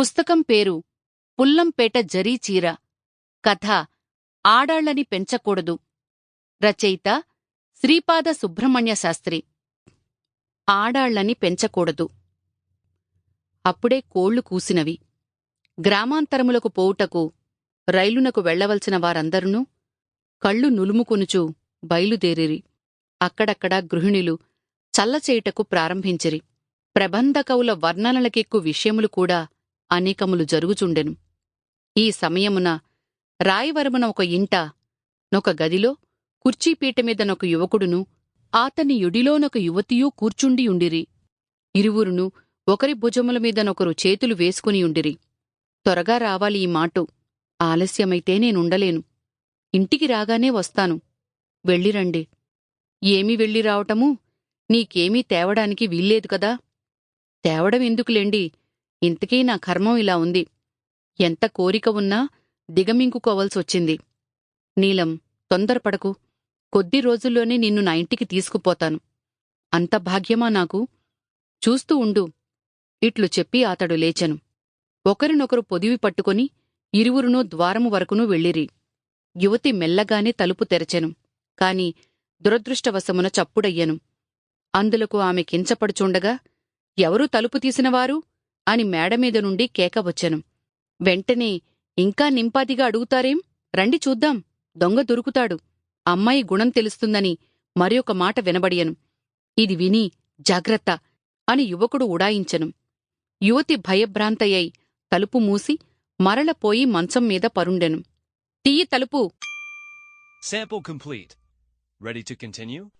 పుస్తకం పేరు పుల్లంపేట జరీచీర కథ ఆడాళ్ళని పెంచకూడదు. రచయిత శ్రీపాద సుబ్రహ్మణ్య శాస్త్రి. ఆడాళ్ళని పెంచకూడదు. అప్పుడే కోళ్ళు కూసినవి. గ్రామాంతరములకు పోవుటకు రైలునకు వెళ్ళవలసిన వారందరునూ కళ్ళు నులుముకొనుచూ బయలుదేరిరి. అక్కడక్కడ గృహిణులు చల్లచేయుటకు ప్రారంభించిరి. ప్రబంధకవుల వర్ణనలకెక్కు విషయములు కూడా అనేకములు జరుగుచుండెను. ఈ సమయమున రాయవరమున ఒక ఇంట నొక గదిలో కుర్చీపీటమీదనొక యువకుడును ఆతని యుడిలోనొక యువతియూ కూర్చుండియుండిరి ఇరువురును ఒకరి భుజముల మీదనొకరు చేతులు వేసుకునియుండిరి త్వరగా రావాలి ఈ మాటు. ఆలస్యమైతే నేనుండలేను. ఇంటికి రాగానే వస్తాను. వెళ్ళిరండి. ఏమి వెళ్ళి రావటము? నీకేమీ తేవడానికి వీల్లేదు కదా? తేవడం ఎందుకులేండి? ఇంతకీ నా కర్మం ఇలా ఉంది. ఎంత కోరిక ఉన్నా దిగమింగుకోవలసొచ్చింది. నీలం తొందరపడకు. కొద్ది రోజుల్లోనే నిన్ను నా ఇంటికి తీసుకుపోతాను. అంత భాగ్యమా నాకు? చూస్తూ ఉండు. ఇట్లు చెప్పి అతడు లేచెను. ఒకరినొకరు పొదివి పట్టుకొని ఇరువురునూ ద్వారము వరకునూ వెళ్ళిరి. యువతి మెల్లగానే తలుపు తెరచెను. కాని దురదృష్టవశమున చప్పుడయ్యెను. అందులకు ఆమె కించపడుచుండగా ఎవరూ తలుపు తీసినవారు? అని మేడమీద నుండి కేక వచ్చెను. వెంటనే ఇంకా నింపాదిగా అడుగుతారేం? రండి చూద్దాం. దొంగ దొరుకుతాడు. అమ్మాయి గుణం తెలుస్తుందని మరొక మాట వినబడియను. ఇది విని జాగ్రత్త అని యువకుడు ఉడాయించెను. యువతి భయభ్రాంతయ్యై తలుపు మూసి మరలపోయి మంచం మీద పరుండెను. తీయి తలుపు. Sample complete. Ready to continue?